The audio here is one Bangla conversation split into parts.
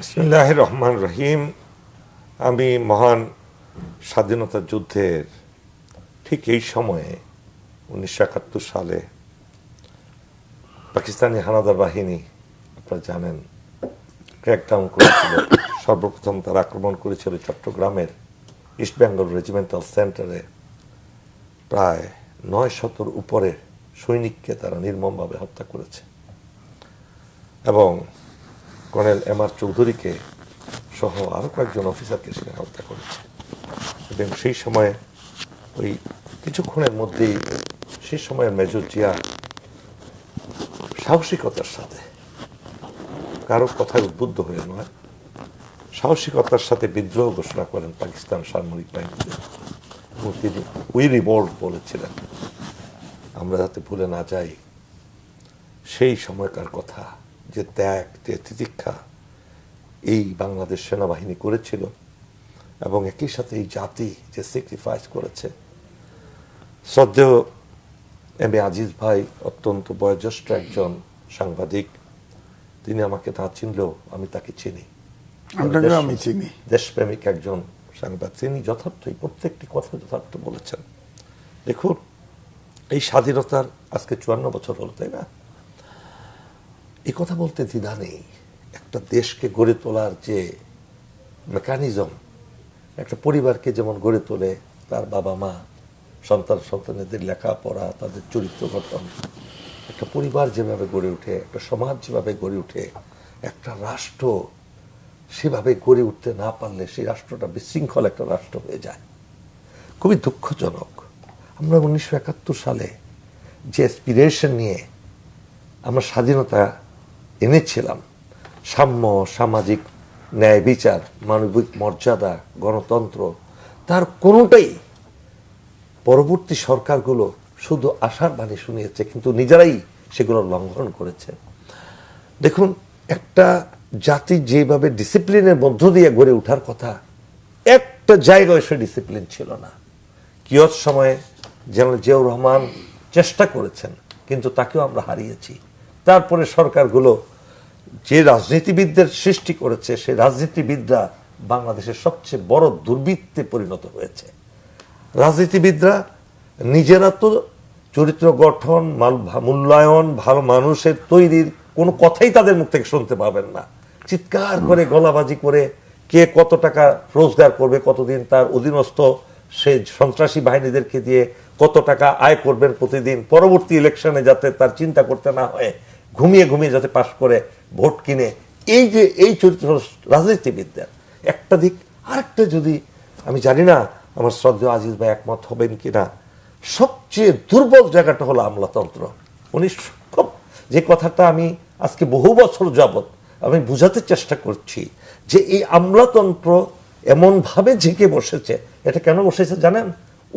বিসমুল্লাহ রহমান রহিম আমি মহান স্বাধীনতা যুদ্ধের ঠিক এই সময়ে উনিশশো একাত্তর সালে পাকিস্তানি হানাদার বাহিনী, আপনারা জানেন ক্র্যাকডাউন করেছিল। সর্বপ্রথম তারা আক্রমণ করেছিল চট্টগ্রামের ইস্ট বেঙ্গল রেজিমেন্টাল সেন্টারে প্রায় নয় শতর উপরে সৈনিককে তারা নির্মমভাবে হত্যা করেছে। এবং কর্নেল এম আর চৌধুরীকে সহ আরও কয়েকজন অফিসারকে সেখানে হত্যা করেছে। এবং সেই সময়ে ওই কিছুক্ষণের মধ্যেই সেই সময়ের মেজর জিয়া সাহসিকতার সাথে, কারও কথায় উদ্বুদ্ধ হয়ে নয় সাহসিকতার সাথে বিদ্রোহ ঘোষণা করেন পাকিস্তান সামরিক বাহিনীতে। এবং তিনি উই রিভল্ট বলেছিলেন, আমরা যাতে ভুলে না যাই, সেই সময়কার কথা। যে ত্যাগ যে তিতিক্ষা এই বাংলাদেশ সেনাবাহিনী করেছিল এবং একই সাথে এই জাতি যে স্যাক্রিফাইস করেছে। শ্রদ্ধেয় এম এ আজিজ ভাই অত্যন্ত বয়োজ্যেষ্ঠ একজন সাংবাদিক তিনি আমাকে না চিনলেও আমি তাকে চিনি। আমি চিনি। দেশপ্রেমিক একজন সাংবাদিক। তিনি যথার্থই প্রত্যেকটি কথা যথার্থ বলেছেন। দেখুন এই স্বাধীনতার আজকে চুয়ান্ন বছর হলো তাই না? এই কথা বলতে দ্বিধা নেই। একটা দেশকে গড়ে তোলার যে মেকানিজম একটা পরিবারকে যেমন গড়ে তোলে, তার বাবা মা, সন্তান সন্তানদের লেখাপড়া, তাদের চরিত্র গঠন, একটা পরিবার যেভাবে গড়ে ওঠে, একটা সমাজ যেভাবে গড়ে ওঠে, একটা রাষ্ট্র সেভাবে গড়ে উঠতে না পারলে সেই রাষ্ট্রটা বিশৃঙ্খল একটা রাষ্ট্র হয়ে যায়। খুবই দুঃখজনক। আমরা উনিশশো একাত্তর সালে যে অ্যাসপিরেশন নিয়ে আমরা স্বাধীনতা এনেছিলাম। সাম্য, সামাজিক ন্যায় বিচার, মানবিক মর্যাদা, গণতন্ত্র, তার কোনোটাই পরবর্তী সরকারগুলো শুধু আশার বাণী শুনিয়েছে, কিন্তু নিজেরাই সেগুলো লঙ্ঘন করেছে। দেখুন, একটা জাতি যেভাবে ডিসিপ্লিনের মধ্য দিয়ে গড়ে ওঠার কথা, একটা জায়গায় সে ডিসিপ্লিন ছিল না। কিয়ত সময়ে জেনারেল জিয়াউর রহমান চেষ্টা করেছেন, কিন্তু তাকেও আমরা হারিয়েছি। তারপরে সরকারগুলো যে রাজনীতিবিদদের সৃষ্টি করেছে, সেই রাজনীতিবিদরা বাংলাদেশের সবচেয়ে বড় দুর্বৃত্তে পরিণত হয়েছে। রাজনীতিবিদরা নিজেরা তো চরিত্র গঠন, মাল- মূল্যায়ন, ভালো মানুষের তৈরির কোনো কথাই তাদের মুখ থেকে শুনতে পাবেন না। চিৎকার করে, গলাবাজি করে কে কত টাকা রোজগার করবে, কতদিন তার অধীনস্থ সে সন্ত্রাসী বাহিনীদেরকে দিয়ে কত টাকা আয় করবেন প্রতিদিন, পরবর্তী ইলেকশনে যাতে তার চিন্তা করতে না হয়। ঘুমিয়ে ঘুমিয়ে যাতে পাশ করে ভোট কিনে, এই যে, এই চরিত্র রাজনীতিবিদদের। একটা দিক, আরেকটা যদি, আমি জানি না আমার শ্রদ্ধেয় আজিজ ভাই একমত হবেন কি না সবচেয়ে দুর্বল জায়গাটা হলো আমলাতন্ত্র। উনি খুব, যে কথাটা আমি আজকে বহু বছর যাবৎ আমি বুঝাতে চেষ্টা করছি, যে এই আমলাতন্ত্র এমনভাবে ঝেঁকে বসেছে, এটা কেন বসেছে জানেন?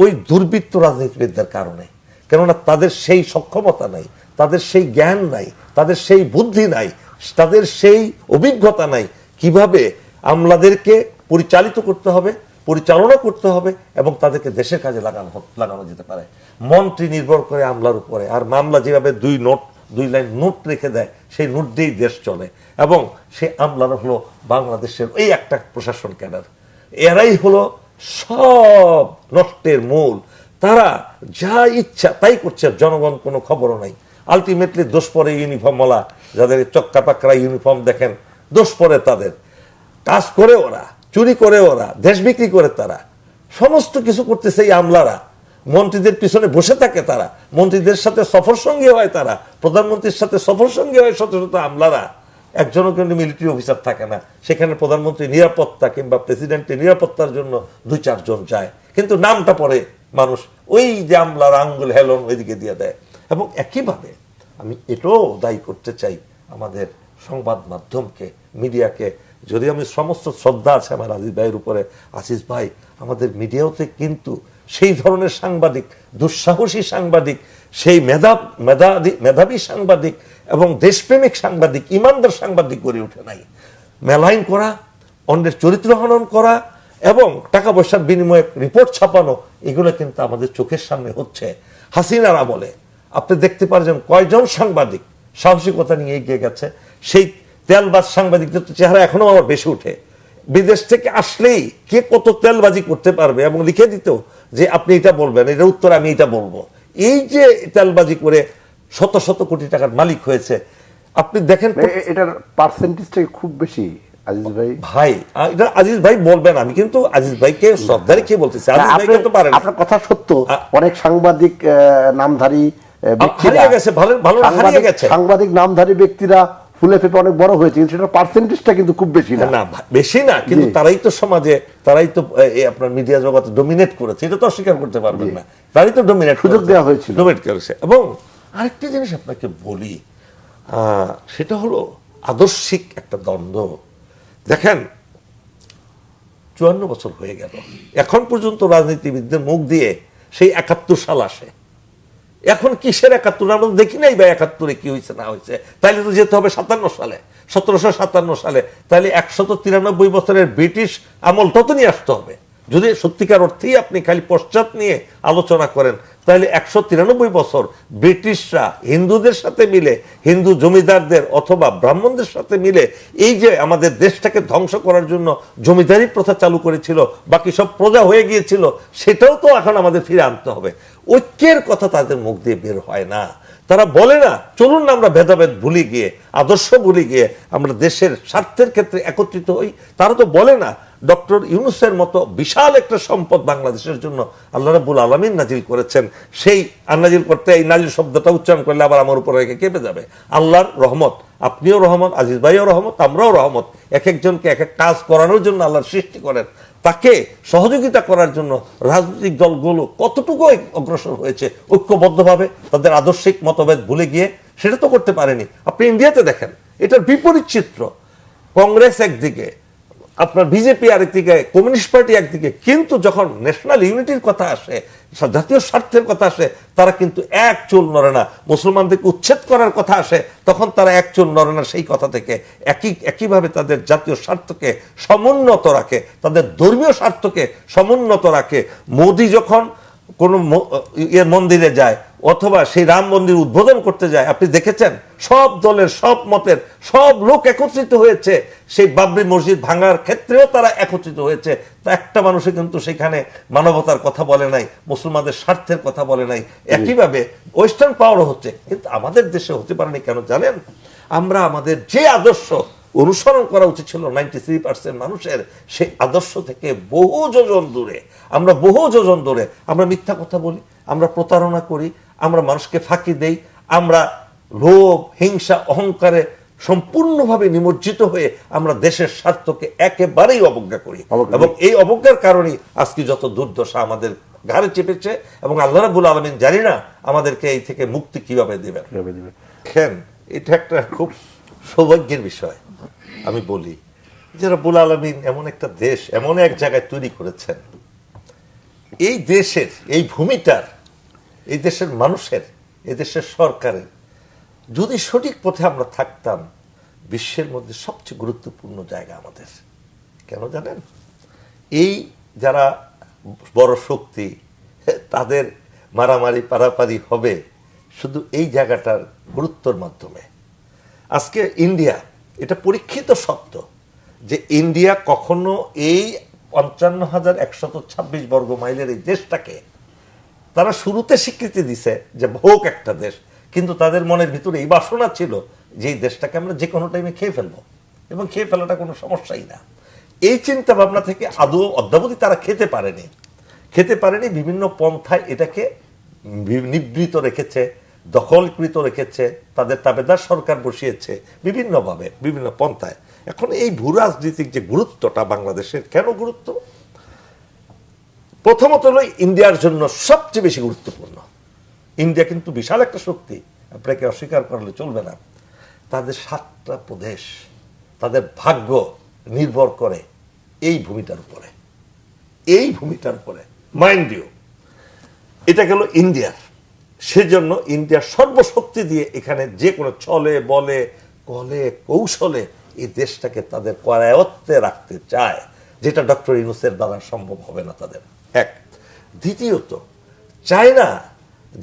ওই দুর্বৃত্ত রাজনীতিবিদদের কারণে। কেননা তাদের সেই সক্ষমতা নাই। তাদের সেই জ্ঞান নাই, তাদের সেই বুদ্ধি নাই, তাদের সেই অভিজ্ঞতা নাই। কীভাবে আমলাদেরকে পরিচালিত করতে হবে, পরিচালনা করতে হবে এবং তাদেরকে দেশের কাজে লাগানো লাগানো যেতে পারে। মন্ত্রী নির্ভর করে আমলার উপরে, আর মামলা যেভাবে দুই নোট, দুই লাইন নোট রেখে দেয়, সেই নোট দিয়েই দেশ চলে। এবং সেই আমলারা হলো বাংলাদেশের এই একটা প্রশাসন ক্যাডার। এরাই হলো সব নষ্টের মূল। তারা যা ইচ্ছা তাই করছে জনগণ কোনো খবরও নাই। আলটিমেটলি দোষ পরে ইউনিফর্মওয়ালা যাদের চক্কা পাকড়া ইউনিফর্ম দেখেন, দোষ পরে তাদের। কাজ করে ওরা, চুরি করে ওরা, দেশ বিক্রি করে তারা। সমস্ত কিছু করতেছে এই আমলারা। মন্ত্রীদের পিছনে বসে থাকে তারা। মন্ত্রীদের সাথে সফর সঙ্গী হয় তারা। প্রধানমন্ত্রীর সাথে সফর সঙ্গী হয় শত শত আমলারা। একজনও কিন্তু মিলিটারি অফিসার থাকে না। সেখানে প্রধানমন্ত্রী নিরাপত্তা কিংবা প্রেসিডেন্টের নিরাপত্তার জন্য দুই, চারজন যায়। কিন্তু নামটা পরে মানুষ ওই যে আমলার আঙ্গুল হেলন ওইদিকে দিয়ে দেয়। এবং একইভাবে আমি এটাও দায়ী করতে চাই আমাদের সংবাদ মাধ্যমকে, মিডিয়াকে। যদি আমি সমস্ত শ্রদ্ধা আছে আমার আজিজ ভাইয়ের উপরে আশিস ভাই, আমাদের মিডিয়াতে কিন্তু সেই ধরনের সাংবাদিক, দুঃসাহসী সাংবাদিক, সেই মেধা মেধাবী মেধাবী সাংবাদিক এবং দেশপ্রেমিক সাংবাদিক, ইমানদার সাংবাদিক গড়ে ওঠে নাই। মেলাইন করা, অন্যের চরিত্র হনন করা এবং টাকা পয়সার বিনিময়ে রিপোর্ট ছাপানো, এগুলো কিন্তু আমাদের চোখের সামনে হচ্ছে। হাসিনার আমলে আপনি দেখতে পারছেন কয়জন সাংবাদিক সাহসিকতা নিয়ে এগিয়ে গেছে। সেই তেলবাজ সাংবাদিকদের তো চেহারা এখনও আমার বেশি উঠে বিদেশ থেকে আসলেই কে কত তেলবাজি করতে পারবে এবং লিখে দিত যে আপনি এটা বলবেন এটা উত্তর আমি এটা বলব। এই যে তেলবাজি করে শত শত কোটি টাকার মালিক হয়েছে আপনি দেখেন এ- এটার পার্সেন্টেজটা খুব বেশি আজিজ ভাই। ভাই এটা আজিজ ভাই বলবেন আমি কিন্তু আজিজ ভাইকে শ্রদ্ধা রেখে বলতেছি? আজিজ ভাই আপনার কিন্তু পারেন। আপনার কথা সত্য। অনেক সাংবাদিক নামধারী সাংবাদিক- নামধারী ব্যক্তিরা ফুলে ফেপে অনেক বড় হয়েছে কিন্তু সেটার পার্সেন্টেজটা কিন্তু খুব বেশি না। না বেশি না কিন্তু তারাই তো সমাজে তারাই তো আপনার মিডিয়া জগতে ডোমিনেট করেছে এটা তো অস্বীকার করতে পারবেন না। তারাই তো ডোমিনেট সুযোগ দেওয়া হয়েছিল। ডোমিনেট করেছে। এবং আরেকটা জিনিস আপনাকে বলি সেটা হলো আদর্শিক একটা দ্বন্দ্ব। দেখেন চুয়ান্ন বছর হয়ে গেল। এখন পর্যন্ত রাজনীতিবিদদের মুখ দিয়ে সেই একাত্তর সাল আসে। এখন কিসের একাত্তর? আমরা দেখি নাই বা একাত্তরে কি হয়েছে, না হয়েছে। তাইলে তো যেতে হবে সাতান্ন সালে, সতেরোশো সাতান্ন সালে। তাহলে একশত তিরানব্বই বছরের ব্রিটিশ আমল তত নিয়ে আসতে হবে। যদি সত্যিকার অর্থেই আপনি খালি পশ্চাৎ নিয়ে আলোচনা করেন তাহলে একশো তিরানব্বই বছর ব্রিটিশরা হিন্দুদের সাথে মিলে, হিন্দু জমিদারদের অথবা ব্রাহ্মণদের সাথে মিলে এই যে আমাদের দেশটাকে ধ্বংস করার জন্য জমিদারি প্রথা চালু করেছিল, বাকি সব প্রজা হয়ে গিয়েছিল, সেটাও তো এখন আমাদের ফিরে আনতে হবে। ঐক্যের কথা তাদের মুখ দিয়ে বের হয় না। তারা বলে না, চলুন আমরা ভেদাভেদ ভুলে গিয়ে, আদর্শ ভুলে গিয়ে আমরা দেশের স্বার্থের ক্ষেত্রে একত্রিত হই। তারা তো বলে না, ডক্টর ইউনুসের মতো বিশাল একটা সম্পদ বাংলাদেশের জন্য আল্লাহ রাবুল আলমিন নাজিল করেছেন। সেই আর নাজিল করতে এই নাজিল শব্দটা উচ্চারণ করলে আবার আমার উপর রেখে কেঁপে যাবে। আল্লাহর রহমত, আপনিও রহমত, আজিজ ভাইও রহমত, আমরাও রহমত। এক একজনকে এক এক কাজ করানোর জন্য আল্লাহর সৃষ্টি করেন। তাকে সহযোগিতা করার জন্য রাজনৈতিক দলগুলো কতটুকু অগ্রসর হয়েছে ঐক্যবদ্ধভাবে, তাদের আদর্শিক মতভেদ ভুলে গিয়ে, সেটা তো করতে পারেনি। আপনি ইন্ডিয়াতে দেখেন, এটার বিপরীত চিত্র, কংগ্রেস একদিকে আপনার বিজেপি আরেকদিকে, কমিউনিস্ট পার্টি একদিকে, কিন্তু যখন ন্যাশনাল ইউনিটির কথা আসে জাতীয় স্বার্থের কথা আসে, তারা কিন্তু এক চুল নড়ে না। মুসলমানদেরকে উচ্ছেদ করার কথা আসে, তখন তারা এক চুল নড়ে না। সেই কথা থেকে একই, একইভাবে তাদের জাতীয় স্বার্থকে সমুন্নত রাখে, তাদের ধর্মীয় স্বার্থকে সমুন্নত রাখে। মোদি যখন কোনো ইয়ে মন্দিরে যায়, অথবা সেই রাম মন্দির উদ্বোধন করতে যায়, আপনি দেখেছেন? সব দলের, সব মতের, সব লোক একত্রিত হয়েছে। সেই বাবরি মসজিদ ভাঙার ক্ষেত্রেও তারা একত্রিত হয়েছে। তা একটা মানুষে কিন্তু সেখানে মানবতার কথা বলে নাই, মুসলমানদের স্বার্থের কথা বলে নাই। একইভাবে ওয়েস্টার্ন পাওয়ারও হচ্ছে, কিন্তু আমাদের দেশে হতে পারেনি কেন জানেন? আমরা আমাদের যে আদর্শ অনুসরণ করা উচিত ছিল। নাইনটি থ্রি পার্সেন্ট মানুষের সেই আদর্শ থেকে বহু যোজন দূরে। আমরা বহু যোজন দূরে। আমরা মিথ্যা কথা বলি আমরা প্রতারণা করি আমরা মানুষকে ফাঁকি দেই আমরা লোভ হিংসা অহংকারে সম্পূর্ণভাবে নিমজ্জিত হয়ে আমরা দেশের স্বার্থকে একেবারেই অবজ্ঞা করি। এবং এই অবজ্ঞার কারণেই আজকে যত দুর্দশা আমাদের ঘাড়ে চেপেছে এবং আল্লাহ রাবুল আলমিন জানি না আমাদেরকে এই থেকে মুক্তি কীভাবে দেবেন। দেখেন এটা একটা খুব সৌভাগ্যের বিষয়, আমি বলি যে রব্বুল আলমিন এমন একটা দেশ, এমন এক জায়গায় তৈরি করেছেন, এই দেশের, এই ভূমিটার, এই দেশের মানুষের, এই দেশের সরকারের, যদি সঠিক পথে আমরা থাকতাম, বিশ্বের মধ্যে সবচেয়ে গুরুত্বপূর্ণ জায়গা আমাদের। কেন জানেন? এই যারা বড় শক্তি, তাদের মারামারি, পারাপারি হবে শুধু এই জায়গাটার গুরুত্বর মাধ্যমে। আজকে ইন্ডিয়া, এটা পরীক্ষিত সত্য যে ইন্ডিয়া কখনো এই পঞ্চান্ন হাজার একশত ছাব্বিশ বর্গ মাইলের এই দেশটাকে তারা শুরুতে স্বীকৃতি দিছে যে ভোগ একটা দেশ, কিন্তু তাদের মনের ভিতরে এই বাসনা ছিল যে এই দেশটাকে আমরা যে কোনো টাইমে খেয়ে ফেলব এবং খেয়ে ফেলাটা কোনো সমস্যাই না। এই চিন্তা ভাবনা থেকে আদৌ অদ্যাবধি তারা খেতে পারেনি। খেতে পারেনি, বিভিন্ন পন্থায় এটাকে নিবৃত রেখেছে। দখলকৃত রেখেছে, তাদের তাবেদার সরকার বসিয়েছে বিভিন্নভাবে, বিভিন্ন পন্থায়। এখন এই ভূ রাজনীতির যে গুরুত্বটা বাংলাদেশের, কেন গুরুত্ব? প্রথমত হলো ইন্ডিয়ার জন্য সবচেয়ে বেশি গুরুত্বপূর্ণ। ইন্ডিয়া কিন্তু বিশাল একটা শক্তি, আপনাকে অস্বীকার করলে চলবে না। তাদের সাতটা প্রদেশ, তাদের ভাগ্য নির্ভর করে এই ভূমিটার উপরে। এই ভূমিটার উপরে। মাইন্ড ইউ, এটা গেল ইন্ডিয়ার। সেজন্য ইন্ডিয়ার সর্বশক্তি দিয়ে এখানে যে কোনো চলে, বলে, কলে, কৌশলে এই দেশটাকে তাদের করায়ত্তে রাখতে চায়, যেটা ডক্টর ইউনুসের দ্বারা সম্ভব হবে না তাদের। এক। দ্বিতীয়ত, চায়না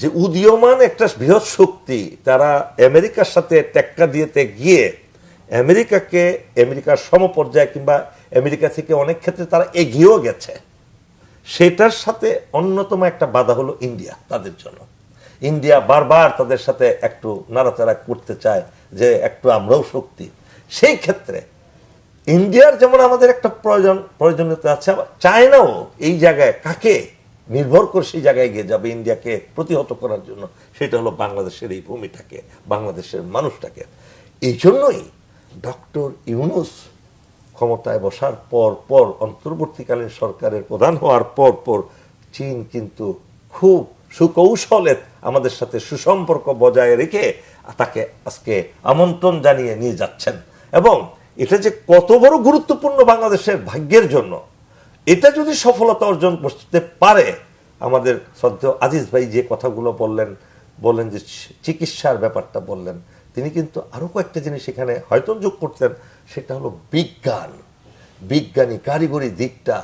যে উদীয়মান একটা বৃহৎ শক্তি, তারা আমেরিকার সাথে টেক্কা দিয়েতে গিয়ে আমেরিকাকে, আমেরিকার সমপর্যায়ে কিংবা আমেরিকা থেকে অনেক ক্ষেত্রে তারা এগিয়েও গেছে। সেটার সাথে অন্যতম একটা বাধা হলো ইন্ডিয়া, তাদের জন্য। ইন্ডিয়া বারবার তাদের সাথে একটু নাড়াচাড়া করতে চায় যে একটু আমরাও শক্তি। সেই ক্ষেত্রে ইন্ডিয়ার যেমন আমাদের একটা প্রয়োজন, প্রয়োজনীয়তা আছে, আবার চায়নাও এই জায়গায় কাকে নির্ভর করে সেই জায়গায় গিয়ে যাবে, ইন্ডিয়াকে প্রতিহত করার জন্য। সেটা হলো বাংলাদেশের এই ভূমিটাকে, বাংলাদেশের মানুষটাকে। এই জন্যই ডক্টর ইউনুস ক্ষমতায় বসার পর পর, অন্তর্বর্তীকালীন সরকারের প্রধান হওয়ার পর পর চীন কিন্তু খুব সুকৌশলে আমাদের সাথে সুসম্পর্ক বজায় রেখে তাকে আজকে আমন্ত্রণ জানিয়ে নিয়ে যাচ্ছেন। এবং এটা যে কত বড় গুরুত্বপূর্ণ বাংলাদেশের ভাগ্যের জন্য, এটা যদি সফলতা অর্জন করতে পারে, আমাদের সদ্য আজিজ ভাই যে কথাগুলো বললেন বললেন যে চিকিৎসার ব্যাপারটা বললেন, তিনি কিন্তু আরও কয়েকটা জিনিস এখানে হয়তো যোগ করতেন, সেটা হলো বিজ্ঞান। বিজ্ঞানী কারিগরি দিকটা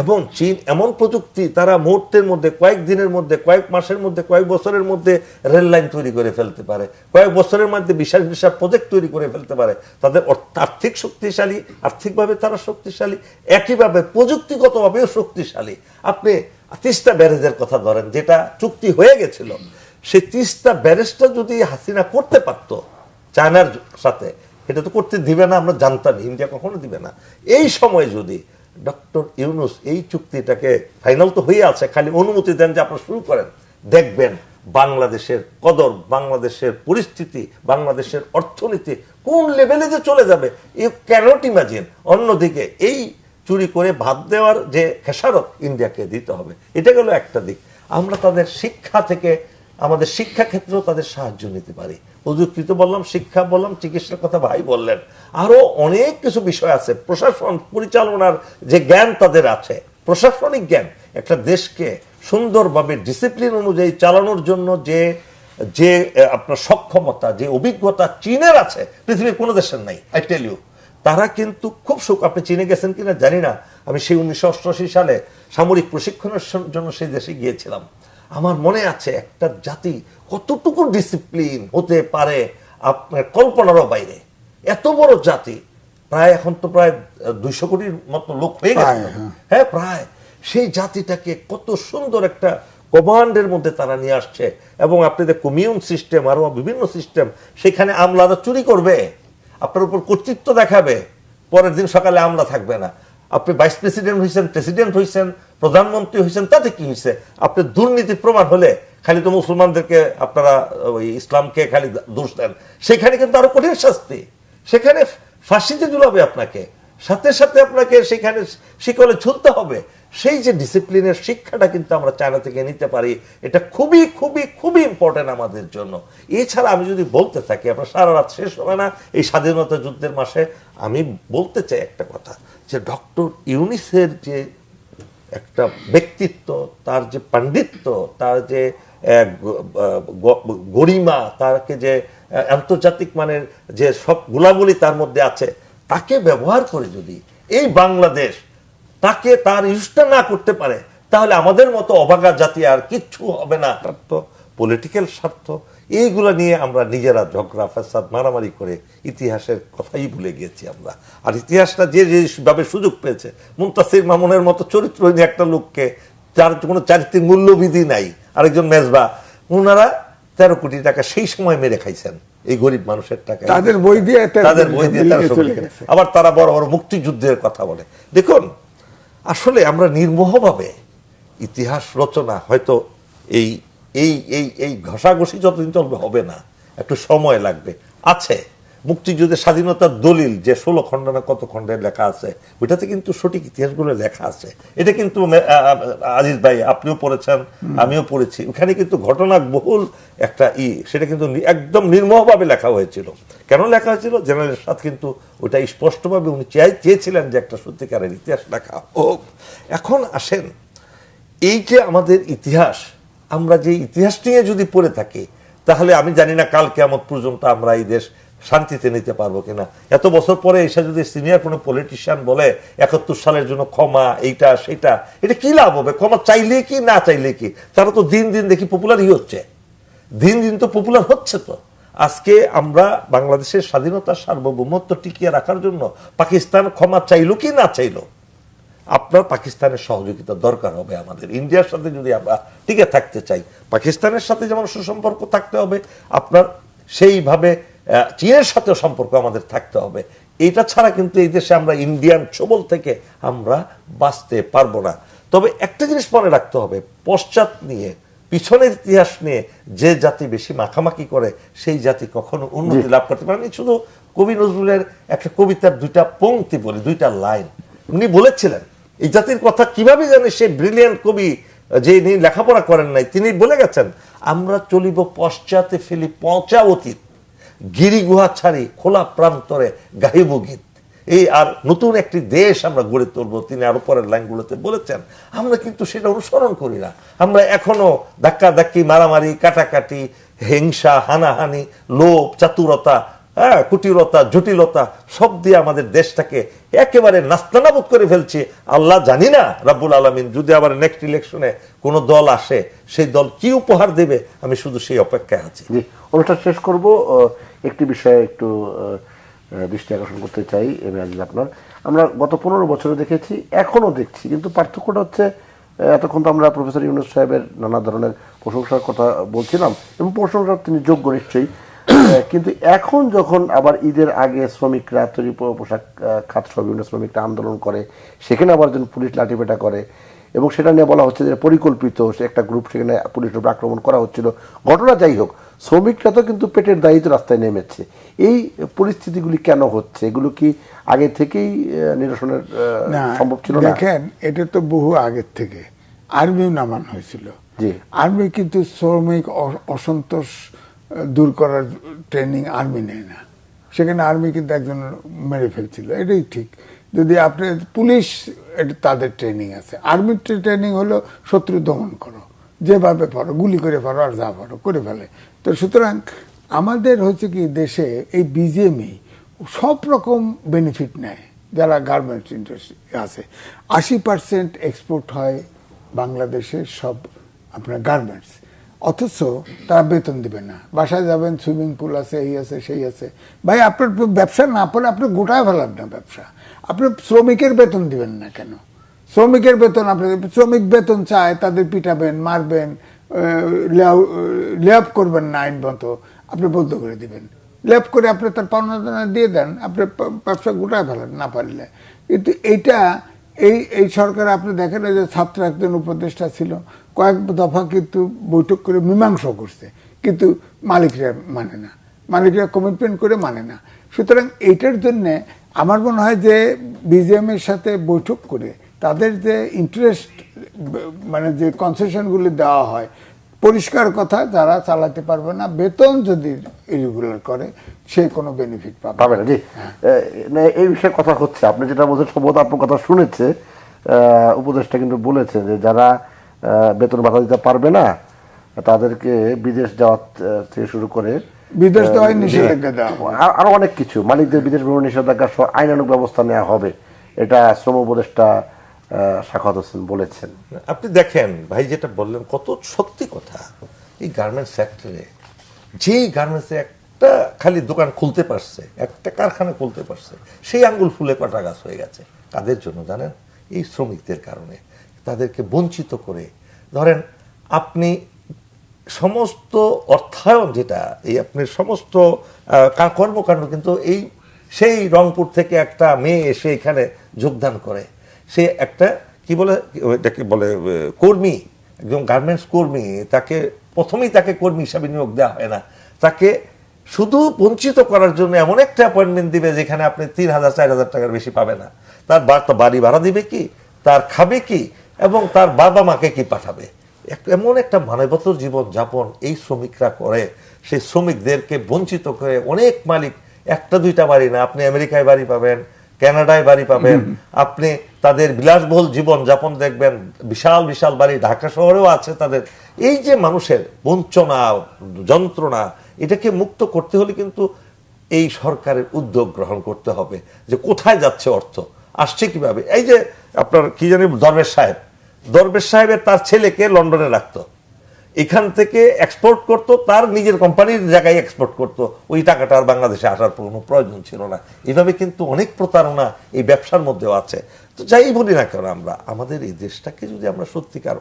এবং চীন এমন প্রযুক্তি তারা মুহূর্তের মধ্যে, কয়েক দিনের মধ্যে, কয়েক মাসের মধ্যে, কয়েক বছরের মধ্যে রেল লাইন তৈরি করে ফেলতে পারে। কয়েক বছরের মধ্যে বিশাল বিশাল প্রজেক্ট তৈরি করে ফেলতে পারে। তাদের আর্থিক শক্তিশালী, আর্থিকভাবে তারা শক্তিশালী, একইভাবে প্রযুক্তিগতভাবেও শক্তিশালী। আপনি তিস্তা ব্যারেজের কথা ধরেন, যেটা চুক্তি হয়ে গেছিল। সেই তিস্তা ব্যারেজটা যদি হাসিনা করতে পারতো, চায়নার সাথে, এটা তো করতে দিবে না, আমরা জানতাম, ইন্ডিয়া কখনো দিবে না। এই সময় যদি ডক্টর ইউনুস এই চুক্তিটাকে ফাইনাল তো হয়ে আছে, খালি অনুমতি দেন যে আপনারা শুরু করেন। দেখবেন বাংলাদেশের কদর, বাংলাদেশের পরিস্থিতি, বাংলাদেশের অর্থনীতি কোন লেভেলে যে চলে যাবে ইউ ক্যানট ইমাজিন অন্যদিকে এই চুরি করে ভাত দেওয়ার যে খেসারত ইন্ডিয়াকে দিতে হবে, এটা গেল একটা দিক। আমরা তাদের শিক্ষা থেকে, আমাদের শিক্ষা ক্ষেত্রেও তাদের সাহায্য নিতে পারি। প্রযুক্তি তো বললাম, শিক্ষা বললাম, চিকিৎসার কথা ভাই বললেন। আরও অনেক কিছু বিষয় আছে। প্রশাসন পরিচালনার যে জ্ঞান তাদের আছে। প্রশাসনিক জ্ঞান। একটা দেশকে সুন্দরভাবে ডিসিপ্লিন অনুযায়ী চালানোর জন্য যে যে আপনার সক্ষমতা, যে অভিজ্ঞতা চীনের আছে, পৃথিবীর কোনো দেশের নাই আই টেল ইউ তারা কিন্তু খুব সুখ। আপনি চীনে গেছেন কিনা জানি না। আমি সেই উনিশশো অষ্টআশি সালে সামরিক প্রশিক্ষণের জন্য সেই দেশে গিয়েছিলাম। আমার মনে আছে একটা জাতি কতটুকু ডিসিপ্লিন হতে পারে আপনার কল্পনারও বাইরে। এত বড় জাতি প্রায় এখন তো প্রায় দুইশো কোটির মতো লোক হয়ে গেছে। হ্যাঁ। হ্যাঁ প্রায়। সেই জাতিটাকে কত সুন্দর একটা কমান্ডের মধ্যে তারা নিয়ে আসছে। এবং আপনাদের কমিউন সিস্টেম আরও বিভিন্ন সিস্টেম সেখানে আমলারা চুরি করবে। আপনার উপর কর্তৃত্ব দেখাবে। পরের দিন সকালে আমলা থাকবে না। আপনি ভাইস প্রেসিডেন্ট হয়েছেন প্রেসিডেন্ট হয়েছেন প্রধানমন্ত্রী হয়েছেন তাতে কি হয়েছে আপনি দুর্নীতি প্রমাণ হলে খালি তো মুসলমানদেরকে আপনারা, ওই ইসলামকে খালি দোষ দেন। সেখানে কিন্তু আরও কঠিন শাস্তি। সেখানে ফাঁসিতে ঝুলাবে আপনাকে। সাথে সাথে আপনাকে সেখানে শিকলে ঝুলতে হবে। সেই যে ডিসিপ্লিনের শিক্ষাটা কিন্তু আমরা চায়না থেকে নিতে পারি, এটা খুবই খুবই খুবই ইম্পর্টেন্ট আমাদের জন্য। এছাড়া আমি যদি বলতে থাকি, আপনার সারা রাত শেষ হবে না এই স্বাধীনতা যুদ্ধের মাসে, আমি বলতে চাই একটা কথা। যে ডক্টর ইউনিসের যে একটা ব্যক্তিত্ব, তার যে পাণ্ডিত্য, তার যে গরিমা তাকে যে আন্তর্জাতিক মানের যে সব গুলাগুলি তার মধ্যে আছে, তাকে ব্যবহার করে যদি এই বাংলাদেশ তাকে তার ইউজটা না করতে পারে, তাহলে আমাদের মতো অবাগা জাতি আর কিচ্ছু হবে না। স্বার্থ পলিটিক্যাল স্বার্থ এইগুলো নিয়ে আমরা নিজেরা ঝগড়া ফাসাদ মারামারি করে ইতিহাসের কথাই ভুলে গিয়েছি আমরা। আর ইতিহাসটা যে যেভাবে সুযোগ পেয়েছে মুন্তাসির মামুনের মতো চরিত্রহীন একটা লোককে যার কোনো চারিত্রিক মূল্যবিধি নাই আরেকজন মেজবা ওনারা তেরো কোটি টাকা সেই সময় মেরে খাইছেন এই গরিব মানুষের টাকা তাদের বই দিয়ে তাদের বই দিয়ে। আবার তারা বড় বড় মুক্তিযুদ্ধের কথা বলে। দেখুন আসলে আমরা নির্মোহভাবে ইতিহাস রচনা হয়তো এই এই এই এই ঘষাঘষি যতদিন চলবে হবে না। একটু সময় লাগবে। আছে। মুক্তিযুদ্ধের স্বাধীনতার দলিল যে ষোলো খণ্ড না কত খণ্ডের লেখা আছে ওইটাতে কিন্তু সঠিক ইতিহাসগুলো লেখা আছে। এটা কিন্তু আজিজ ভাই আপনিও পড়েছেন আমিও পড়েছি। ওখানে কিন্তু ঘটনা বহুল একটা ই সেটা কিন্তু একদম নির্মোহভাবে লেখা হয়েছিল। কেন লেখা হয়েছিল? জেনারেল সাথ কিন্তু ওটা স্পষ্টভাবে উনি চাই- চেয়েছিলেন যে একটা সত্যিকারের ইতিহাস লেখা হোক। এখন আসেন এই যে আমাদের ইতিহাস আমরা যে ইতিহাস নিয়ে যদি পড়ে থাকি, তাহলে আমি জানি না কাল কেমন পর্যন্ত আমরা এই দেশ শান্তিতে নিতে পারব কিনা। এত বছর পরে এসে যদি সিনিয়র কোনো পলিটিশিয়ান বলে, একাত্তর সালের জন্য ক্ষমা, এইটা, সেটা, এটা কি লাভ হবে? ক্ষমা চাইলে কি, না চাইলে কি? তারা তো দিন দিন দেখি পপুলারই হচ্ছে। দিন দিন তো পপুলার হচ্ছে তো। আজকে আমরা বাংলাদেশের স্বাধীনতার সার্বভৌমত্ব টিকিয়ে রাখার জন্য পাকিস্তান ক্ষমা চাইলো কি না চাইলো? আপনার পাকিস্তানের সহযোগিতা দরকার হবে আমাদের। ইন্ডিয়ার সাথে যদি আমরা টিকে থাকতে চাই পাকিস্তানের সাথে যেমন সুসম্পর্ক থাকতে হবে আপনার সেইভাবে চীনের সাথেও সম্পর্ক আমাদের থাকতে হবে। এটা ছাড়া কিন্তু এই দেশে আমরা ইন্ডিয়ান ছবল থেকে আমরা বাঁচতে পারব না। তবে একটা জিনিস মনে রাখতে হবে পশ্চাৎ নিয়ে পিছনের ইতিহাস নিয়ে যে জাতি বেশি মাখামাখি করে সেই জাতি কখনো উন্নতি লাভ করতে পারে আমি শুধু কবি নজরুলের একটা কবিতার দুইটা পংক্তি বলি দুইটা লাইন। উনি বলেছিলেন এই জাতির কথা কীভাবে জানে? সে ব্রিলিয়ান্ট কবি যে ইনি লেখাপড়া করেন নাই, তিনি বলে গেছেন, আমরা চলিব পশ্চাতে ফেলি পচা অতীত, গিরি গুহা ছাড়ি খোলা প্রান্তরে গাহিব গীত। এই আর নতুন একটি দেশ আমরা গড়ে তুলবো, তিনি আরও পরের লাইনগুলোতে বলেছেন। আমরা কিন্তু সেটা অনুসরণ করি না। আমরা এখনও ধাক্কা ধাক্কি মারামারি, কাটাকাটি, হিংসা, হানাহানি, লোভ, চাতুরতা হ্যাঁ কুটিলতা, জটিলতা, সব দিয়ে আমাদের দেশটাকে একেবারে নাস্তানাবুদ করে ফেলছি। আল্লাহ জানি না, রাব্বুল আলমিন, যদি আবার নেক্সট ইলেকশনে কোনো দল আসে, সেই দল কি উপহার দেবে? আমি শুধু সেই অপেক্ষায় আছি। অনুষ্ঠান শেষ করব। একটি বিষয়ে একটু দৃষ্টি আকর্ষণ করতে চাই, এম আপনার। আমরা গত পনেরো বছরে দেখেছি, এখনও দেখছি, কিন্তু পার্থক্যটা হচ্ছে এতক্ষণ তো আমরা প্রফেসর ইউনুস সাহেবের নানা ধরনের প্রশংসার কথা বলছিলাম, এবং প্রশংসার তিনি যোগ্য নিশ্চয়ই। কিন্তু এখন যখন আবার ঈদের আগে শ্রমিকরা তৈরি পোশাক খাত সহ বিভিন্ন শ্রমিকরা আন্দোলন করে সেখানে আবার যখন পুলিশ লাঠিপেটা করে এবং সেটা নিয়ে বলা হচ্ছে যে পরিকল্পিত সে একটা গ্রুপ সেখানে পুলিশের উপর আক্রমণ করা হচ্ছিল। ঘটনা যাই হোক শ্রমিকরা তো কিন্তু পেটের দায়িত্ব রাস্তায় নেমেছে। এই পরিস্থিতিগুলি কেন হচ্ছে? এগুলো কি আগে থেকেই নিরসনের সম্ভব ছিল না? দেখেন এটা তো বহু আগের থেকে। আর্মিও নামান হয়েছিল। জি। আর্মি কিন্তু শ্রমিক অসন্তোষ দূর করার ট্রেনিং আর্মি নেয় না। সেখানে আর্মি কিন্তু একজন মেরে ফেলছিল, এটাই ঠিক। যদি আপনি, পুলিশ এটা তাদের ট্রেনিং আছে। আর্মির ট্রেনিং হলো শত্রু দমন করো, যেভাবে পারো, গুলি করে পারো আর যা পারো, করে ফেলে। তো সুতরাং আমাদের হচ্ছে কি, দেশে এই বিজেএমই সব রকম বেনিফিট নেয়, যারা গার্মেন্টস ইন্ডাস্ট্রি আছে। আশি পার্সেন্ট এক্সপোর্ট হয় বাংলাদেশের সব আপনার গার্মেন্টস অথচ তারা বেতন দিবে না। বাসায় যাবেন, সুইমিং পুল আছে, এই আছে, সেই আছে। ভাই, আপনার ব্যবসা না পড়ে আপনি গোটায় ফেলান না ব্যবসা। আপনি শ্রমিকের বেতন দিবেন না কেন? শ্রমিকের বেতন আপনি শ্রমিক বেতন চায়, তাদের পিটাবেন, মারবেন লেপ করবেন না আইন মতো। আপনি বন্ধ করে দিবেন। লেপ করে আপনি তার পাওনা দিয়ে দেন, আপনি ব্যবসা গোটায় ফেলেন না পারলে। কিন্তু এইটা, এই এই সরকার আপনি দেখেন যে ছাত্র একজন উপদেষ্টা ছিল কয়েক দফা কিন্তু বৈঠক করে মীমাংসা করছে। কিন্তু মালিকরা মানে না। মালিকরা কমিটমেন্ট করে মানে না। সুতরাং এইটার জন্য আমার মনে হয় যে বিজিএম এর সাথে বৈঠক করে তাদের যে ইন্টারেস্ট মানে যে কনসেশনগুলি দেওয়া হয় পরিষ্কার কথা যারা চালাতে পারবে না বেতন যদি ইরেগুলার করে সে কোনো বেনিফিট পাবে পাবে না জি। এই বিষয়ে কথা হচ্ছে। আপনি যেটা বলছেন সম্ভবত আপনার কথা শুনেছে আহ, উপদেষ্টা কিন্তু বলেছে যে যারা বেতন ভাতা দিতে পারবে না তাদেরকে বিদেশ যাওয়া থেকে শুরু করে বিদেশ দেওয়ায় নিষেধাজ্ঞা দেওয়া অনেক কিছু মালিকদের বিদেশ ভ্রমণ নিষেধাজ্ঞা সহ আইনানুগ ব্যবস্থা নেওয়া হবে এটা শ্রম উপদেষ্টা হোসেন বলেছেন। আপনি দেখেন ভাই যেটা বললেন কত সত্যি কথা। এই গার্মেন্টস ফ্যাক্টরি যেই গার্মেন্টসে একটা খালি দোকান খুলতে পারছে একটা কারখানা খুলতে পারছে সেই আঙ্গুল ফুলে কটা গাছ হয়ে গেছে। কাদের জন্য জানেন? এই শ্রমিকদের কারণে। তাদেরকে বঞ্চিত করে। ধরেন, আপনি সমস্ত অর্থায়ন যেটা, এই আপনার সমস্ত কর্মকাণ্ড কিন্তু এই, সেই রংপুর থেকে একটা মেয়ে এসে এখানে যোগদান করে। সে একটা, কি বলে এটাকে বলে কর্মী, একজন গার্মেন্টস কর্মী, তাকে প্রথমেই তাকে কর্মী হিসাবে নিয়োগ দেওয়া হয় না। তাকে শুধু বঞ্চিত করার জন্য এমন একটা অ্যাপয়েন্টমেন্ট দিবে যেখানে আপনি তিন হাজার, চার হাজার টাকার বেশি পাবে না। তার বাড়ি ভাড়া দিবে কি? তার খাবে কি? এবং তার বাবা মাকে কি পাঠাবে? এমন একটা মানবতর জীবন যাপন এই শ্রমিকরা করে। সেই শ্রমিকদেরকে বঞ্চিত করে অনেক মালিক একটা দুইটা বাড়ি না আপনি আমেরিকায় বাড়ি পাবেন কানাডায় বাড়ি পাবেন আপনি তাদের বিলাসবহুল জীবন যাপন দেখবেন বিশাল বিশাল বাড়ি ঢাকা শহরেও আছে তাদের। এই যে মানুষের বঞ্চনা যন্ত্রণা এটাকে মুক্ত করতে হলে কিন্তু এই সরকারের উদ্যোগ গ্রহণ করতে হবে যে কোথায় যাচ্ছে অর্থ। আসছে কীভাবে? এই যে আপনার কি জানি দরবেশ সাহেব, দরবেশ সাহেবের তার ছেলেকে লন্ডনে রাখতো। এখান থেকে এক্সপোর্ট করত, তার নিজের কোম্পানির জায়গায় এক্সপোর্ট করত। ওই টাকাটা আর বাংলাদেশে আসার কোনো প্রয়োজন ছিল না। এভাবে কিন্তু অনেক প্রতারণা এই ব্যবসার মধ্যেও আছে। তো যাই বলি না কেন আমরা, আমাদের এই দেশটাকে যদি আমরা সত্যিকার